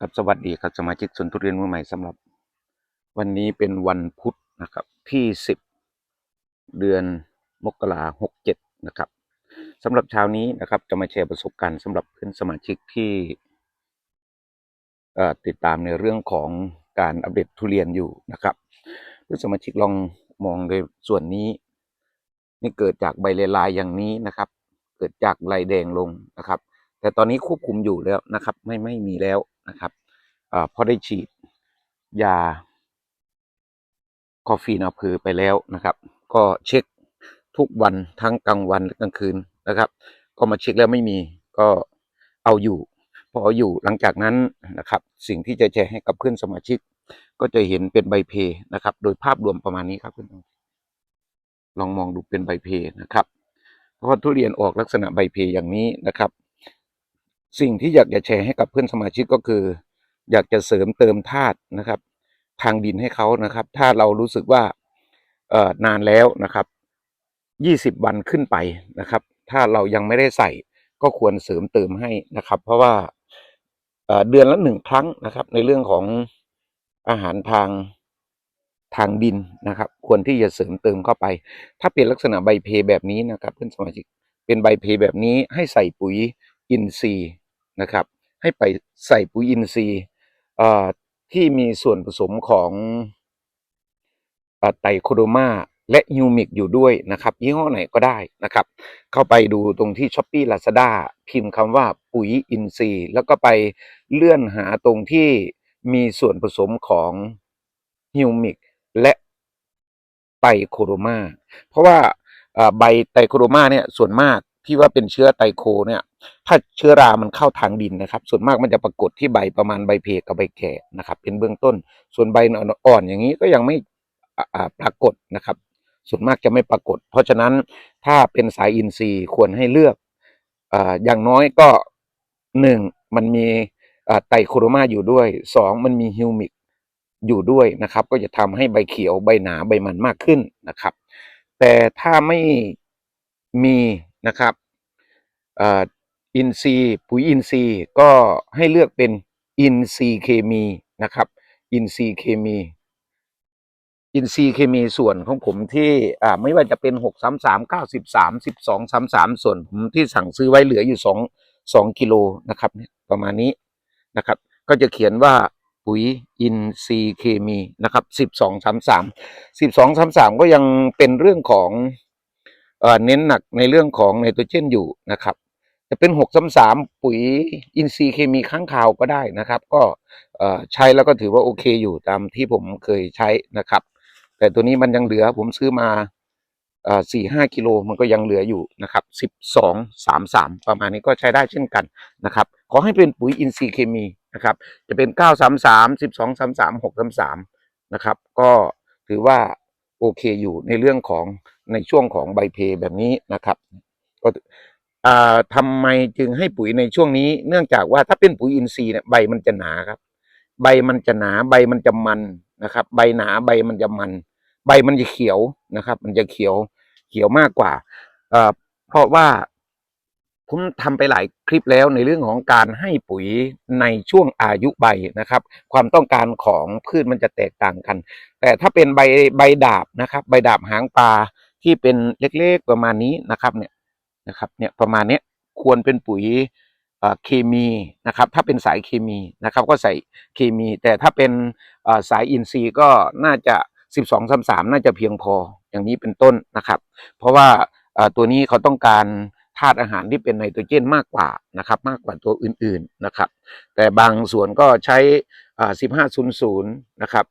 ครับสวัสดีครับสมาชิกสวนทุเรียนมือใหม่สำหรับ วันนี้เป็นวันพุธนะครับที่สิบเดือนมกราหกเจ็ดนะครับสำหรับเช้านี้นะครับ จะมาแชร์ประสบการณ์สำหรับเพื่อนสมาชิกที่ติดตามในเรื่องของการอัปเดตทุเรียนอยู่นะครับเพื่อนสมาชิกลองมองในส่วนนี้ นี่เกิดจากใบเลายอย่างนี้นะครับ เกิดจากลายแดงลงนะครับ แต่ตอนนี้ควบคุมอยู่แล้วนะครับ ไม่ไม่มีแล้ว นะครับอาพอได้ฉีดยาคอฟีนาพือไปแล้วนะครับ ก็เช็คทุกวันทั้งกลางวันและกลางคืนนะครับ ก็มาเช็คแล้วไม่มีก็เอาอยู่พอเอาอยู่หลังจากนั้นนะครับ สิ่งที่จะแชร์ให้กับเพื่อนสมาชิก ก็จะเห็นเป็นใบเพนะครับ โดยภาพรวมประมาณนี้ครับเพื่อนลองมองดูเป็นใบเพนะครับ เพราะว่าทุเรียนออกลักษณะใบเพอย่างนี้นะครับ สิ่งที่อยากจะแชร์ให้กับเพื่อนสมาชิกก็คือ อยากจะเสริมเติมธาตุนะครับ ทางดินให้เขานะครับ ถ้าเรารู้สึกว่าเอ่อนานแล้วนะครับยี่สิบวันขึ้นไปนะครับ ถ้าเรายังไม่ได้ใส่ก็ควรเสริมเติมให้นะครับ เพราะว่าเอ่อเดือนละหนึ่งครั้งนะครับ ในเรื่องของอาหารทางทางดินนะครับ ควรที่จะเสริมเติมเข้าไป ถ้าเป็นลักษณะใบเพแบบนี้นะครับเพื่อนสมาชิกเป็นใบเพแบบนี้ให้ใส่ปุ๋ยอินทรีย์ นะครับ ให้ไปใส่ปุ๋ยอินทรีย์ที่มีส่วนผสมของไตรโคโดมาและฮิวมิกอยู่ด้วยนะครับ ยี่ห้อไหนก็ได้นะครับ เข้าไปดูตรงที่ช้อปปี้ลาซาด้าพิมพ์คำว่าปุ๋ยอินทรีย์แล้วก็ไปเลื่อนหาตรงที่มีส่วนผสมของฮิวมิกและไตรโคโดมาเพราะว่าใบไตรโคโดมาเนี่ยส่วนมาก ที่ว่าเป็นเชื้อไตรโคเนี่ย ถ้าเชื้อรามันเข้าทางดินนะครับ ส่วนมากมันจะปรากฏที่ใบประมาณใบเพกกับใบแก่นะครับ เป็นเบื้องต้น ส่วนใบอ่อนๆอย่างนี้ก็ยังไม่ปรากฏนะครับ ส่วนมากจะไม่ปรากฏ เพราะฉะนั้นถ้าเป็นสายอินทรีย์ควรให้เลือกอ่าอย่างน้อยก็หนึ่งมันมีไตรโครมาอยู่ด้วยสองมันมีฮิวมิกอยู่ด้วยนะครับ ก็จะทำให้ใบเขียวใบหนาใบมันมากขึ้นนะครับ แต่ถ้าไม่มี นะครับอินทรีปุ๋ยอินทรีก็ให้เลือกเป็นอินทรีเคมีนะครับอินทรีเคมีอินทรีเคมีส่วนของผมที่อ่าไม่ว่าจะเป็นหกสามสามเก้าสิบสามสิบสองสามสามส่วนผมที่สั่งซื้อไว้เหลืออยู่สองสองกิโลนะครับเนี่ยประมาณนี้นะครับ ก็จะเขียนว่าปุ๋ยอินทรีเคมีนะครับสิบสองสามสามสิบสองสามสามก็ยังเป็นเรื่องของ เน้นหนักในเรื่องของไนโตรเจนอยู่นะครับ จะเป็นหกสามสามปุ๋ยอินทรีย์เคมีค้างคาวก็ได้นะครับ ก็ใช้แล้วก็ถือว่าโอเคอยู่ตามที่ผมเคยใช้นะครับ แต่ตัวนี้มันยังเหลือผมซื้อมาสี่ห้ากิโลมันก็ยังเหลืออยู่นะครับสิบสองสามสามประมาณนี้ก็ใช้ได้เช่นกันนะครับ ขอให้เป็นปุ๋ยอินทรีย์เคมีนะครับ จะเป็นเก้าสามสามสิบสองสามสามหกสามสามนะครับ ก็ถือว่า โอเคอยู่ในเรื่องของในช่วงของใบเพแบบนี้นะครับก็อ่าทำไมจึงให้ปุ๋ยในช่วงนี้ เนื่องจากว่าถ้าเป็นปุ๋ยอินทรีย์เนี่ยใบมันจะหนาครับ ใบมันจะหนาใบมันจะมันนะครับ ใบหนาใบมันจะมัน ใบมันจะเขียวนะครับ มันจะเขียวเขียวมากกว่าอ่อเพราะว่า ผมทำไปหลายคลิปแล้วในเรื่องของการให้ปุ๋ยในช่วงอายุใบนะครับ ความต้องการของพืชมันจะแตกต่างกัน แต่ถ้าเป็นใบใบดาบนะครับ ใบดาบหางปลาที่เป็นเล็กๆประมาณนี้นะครับเนี่ยนะครับเนี่ยประมาณเนี้ยควรเป็นปุ๋ยเคมีนะครับถ้าเป็นสายเคมีนะครับก็ใส่เคมี แต่ถ้าเป็นสายอินทรีย์ก็น่าจะสิบสองสามสามน่าจะเพียงพออย่างนี้เป็นต้นนะครับ เพราะว่าตัวนี้เขาต้องการ ธาตุอาหารที่เป็นไนโตรเจนมากกว่านะครับมากกว่าตัวอื่นๆนะครับ แต่บางส่วนก็ใช้สิบห้าศูนย์ศูนย์นะครับ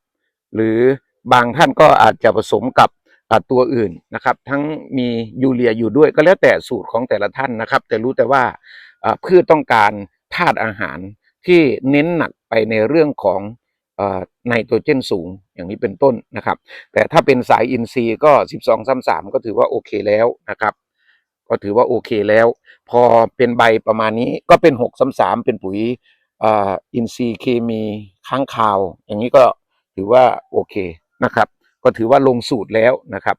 หรือบางท่านก็อาจจะผสมกับตัวอื่นนะครับ ทั้งมียูเรียอยู่ด้วยก็แล้วแต่สูตรของแต่ละท่านนะครับ แต่รู้แต่ว่าอ่าพืชต้องการธาตุอาหารที่เน้นหนักไปในเรื่องของไนโตรเจนสูงอย่างนี้เป็นต้นนะครับ แต่ถ้าเป็นสายอินทรีย์ก็ 12 3 3 ก็ถือว่าโอเคแล้วนะครับ ก็ถือว่าโอเคแล้ว พอเป็นใบประมาณนี้ก็เป็น6 3 3เป็นปุ๋ยอินทรีย์เคมีค้างคาว อย่างนี้ก็ถือว่าโอเคนะครับ ก็ถือว่าลงสูตรแล้วนะครับ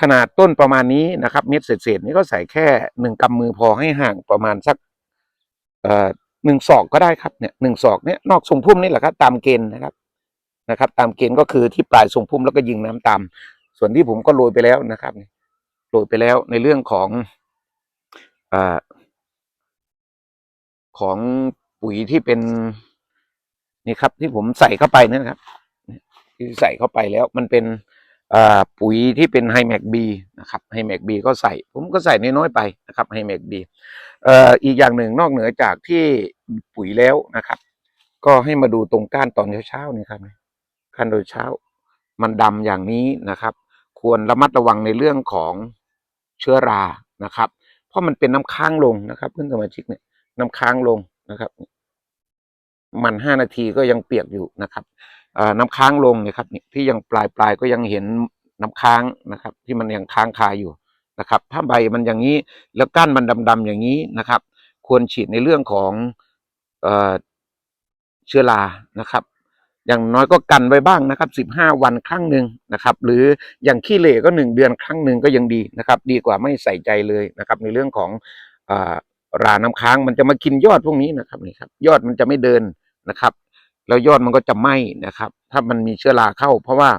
ขนาดต้นประมาณนี้นะครับ เม็ดเศษๆนี่ก็ใส่แค่หนึ่งกำมือพอให้ห่างประมาณสักหนึ่งศอกก็ได้ครับเนี่ยหนึ่งศอกเนี่ยนอกทรงพุ่มนี่แหละครับตามเกณฑ์นะครับนะครับ ตามเกณฑ์ก็คือที่ปลายทรงพุ่มแล้วก็ยิงน้ำตาม ส่วนที่ผมก็โรยไปแล้วนะครับ โรยไปแล้วในเรื่องของอของปุ๋ยที่เป็นนี่ครับ ที่ผมใส่เข้าไปเนยนะครับที่ใส่เข้าไปแล้วมันเป็นปุ๋ยที่เป็นไฮแมกบีนะครับไฮแมกบีก็ใส่ ผมก็ใส่น้อยๆไปนะครับไฮแมกบีอีกอย่างหนึ่งนอกเหนือจากที่ปุ๋ยแล้วนะครับ ก็ให้มาดูตรงก้านตอนเช้าๆนี่ครับก้านโดยเช้า มันดำอย่างนี้นะครับ ควรระมัดระวังในเรื่องของ เชื้อรานะครับ เพราะมันเป็นน้ำค้างลงนะครับ เพื่อนสมาชิกเนี่ยน้ำค้างลงนะครับ มันห้านาทีก็ยังเปียกอยู่นะครับอ่อน้ำค้างลงนี่ยครับที่ยังปลายปลายก็ยังเห็นน้ำค้างนะครับ ที่มันยังค้างคาอยู่นะครับ ถ้าใบมันอย่างนี้แล้วก้านมันดำๆอย่างนี้นะครับ ควรฉีดในเรื่องของเอ่อเชื้อรานะครับ อย่างน้อยก็กันไว้บ้างนะครับสิบห้าวันครั้งหนึ่งนะครับ หรืออย่างขี้เหร่ก็หนึ่งเดือนครั้งหนึ่งก็ยังดีนะครับ ดีกว่าไม่ใส่ใจเลยนะครับ ในเรื่องของอ่าราน้ำค้างมันจะมากินยอดพวกนี้นะครับนี่ครับ ยอดมันจะไม่เดินนะครับแล้วยอดมันก็จะไหม้นะครับ ถ้ามันมีเชื้อราเข้า เพราะว่า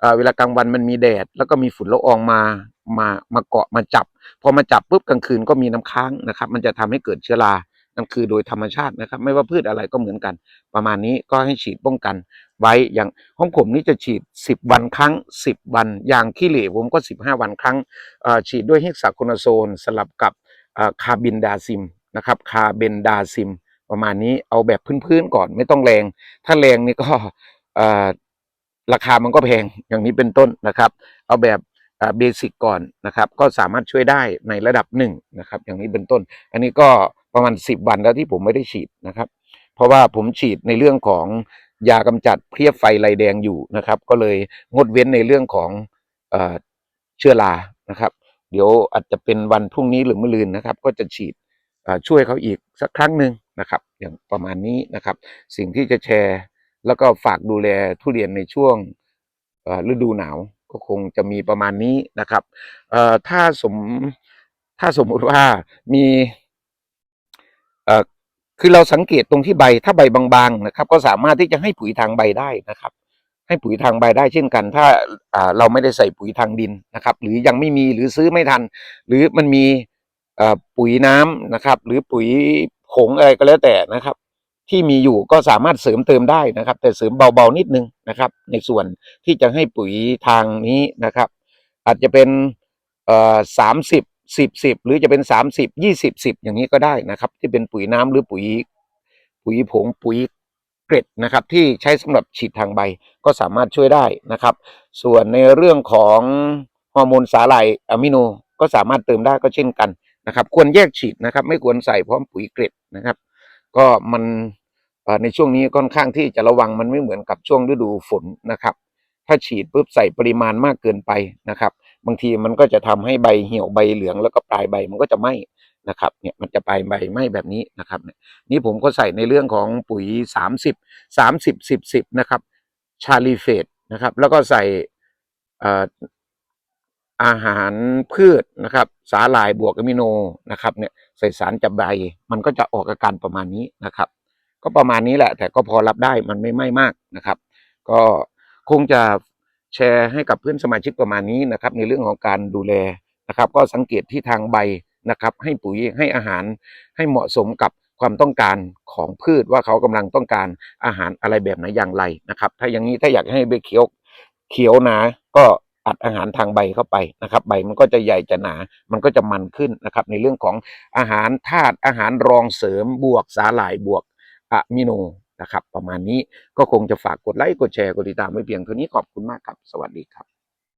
เอ่อเวลากลางวันมันมีแดด แล้วก็มีฝุ่นละอองมามามาเกาะมาจับพอมาจับปุ๊บกลางคืนก็มีน้ำค้างนะครับ มันจะทำให้เกิดเชื้อรา นั่นคือโดยธรรมชาตินะครับ ไม่ว่าพืชอะไรก็เหมือนกัน ประมาณนี้ก็ให้ฉีดป้องกัน ไว้อย่างห้องผมนี่จะฉีด 10 วันครั้ง 10 วัน อย่างขี้เหร่ผมก็ 15 วันครั้งฉีดด้วยเฮกซาโคนาโซนสลับกับคาบินดาซิมนะครับคาเบนดาซิม ประมาณนี้เอาแบบพื้นๆก่อนไม่ต้องแรง ถ้าแรงนี่ก็ราคามันก็แพงอย่างนี้เป็นต้นนะครับ เอาแบบเบสิกก่อนนะครับ ก็สามารถช่วยได้ในระดับหนึ่งนะครับ อย่างนี้เป็นต้น อันนี้ก็ ประมาณสิบวันแล้วที่ผมไม่ได้ฉีดนะครับ เพราะว่าผมฉีดในเรื่องของยากำจัดเพลี้ยไฟลายแดงอยู่นะครับ ก็เลยงดเว้นในเรื่องของเอเชื้อรานะครับ เดี๋ยวอาจจะเป็นวันพรุ่งนี้หรือมะรืนนะครับ ก็จะฉีดช่วยเขาอีกสักครั้งหนึ่งนะครับ อย่างประมาณนี้นะครับ สิ่งที่จะแชร์แล้วก็ฝากดูแลทุเรียนในช่วงฤดูหนาวก็คงจะมีประมาณนี้นะครับถ้าสมถ้าสมมติว่ามี คือเราสังเกตตรงที่ใบถ้าใบบางๆนะครับ ก็สามารถที่จะให้ปุ๋ยทางใบได้นะครับ ให้ปุ๋ยทางใบได้เช่นกัน ถ้าเราไม่ได้ใส่ปุ๋ยทางดินนะครับ หรือยังไม่มีหรือซื้อไม่ทัน หรือมันมีปุ๋ยน้ำนะครับ หรือปุ๋ยผงอะไรก็แล้วแต่นะครับ ที่มีอยู่ก็สามารถเสริมเติมได้นะครับ แต่เสริมเบาๆนิดนึงนะครับ ในส่วนที่จะให้ปุ๋ยทางนี้นะครับ อาจจะเป็นสามสิบ สิบสิบหรือจะเป็นสามสิบยี่สิบสิบอย่างนี้ก็ได้นะครับ ที่เป็นปุ๋ยน้ำหรือปุ๋ย ปุ๋ยผงปุ๋ยเกร็ดนะครับ ที่ใช้สำหรับฉีดทางใบก็สามารถช่วยได้นะครับ ส่วนในเรื่องของฮอร์โมนสาหร่ายอะมิโนก็สามารถเติมได้ก็เช่นกันนะครับ ควรแยกฉีดนะครับ ไม่ควรใส่พร้อมปุ๋ยเกร็ดนะครับ ก็มันในช่วงนี้ค่อนข้างที่จะระวังมันไม่เหมือนกับช่วงฤดูฝนนะครับ ถ้าฉีดปุ๊บใส่ปริมาณมากเกินไปนะครับ บางทีมันก็จะทำให้ใบเหี่ยวใบเหลืองแล้วก็ปลายใบมันก็จะไหม้นะครับเนี่ยมันจะปลายใบไหม้แบบนี้นะครับเนี่ยนี่ผมก็ใส่ในเรื่องของปุ๋ยสามสิบสามสิบสิบสิบนะครับชาลีเฟตนะครับแล้วก็ใส่เอ่ออาหารพืชนะครับ สาหร่ายบวกอะมิโนนะครับเนี่ยใส่สารจับใบมันก็จะออกอาการประมาณนี้นะครับ ก็ประมาณนี้แหละ แต่ก็พอรับได้มันไม่ไหม้มากนะครับ ก็คงจะ แชร์ให้กับเพื่อนสมาชิกประมาณนี้นะครับในเรื่องของการดูแลนะครับ ก็สังเกตที่ทางใบนะครับให้ปุ๋ยให้อาหารให้เหมาะสมกับความต้องการของพืชว่าเขากำลังต้องการอาหารอะไรแบบไหนอย่างไรนะครับ ถ้าอย่างนี้ถ้าอยากให้ใบเขียวเขียวหนาก็อัดอาหารทางใบเข้าไปนะครับ ใบมันก็จะใหญ่จะหนา มันก็จะมันขึ้นนะครับ ในเรื่องของอาหารธาตุอาหารรองเสริมบวกสาหร่ายบวกอะมิโน นะครับ ประมาณนี้ก็คงจะฝากกดไลค์กดแชร์กดติดตามไว้เพียงเท่านี้ขอบคุณมากครับ สวัสดีครับ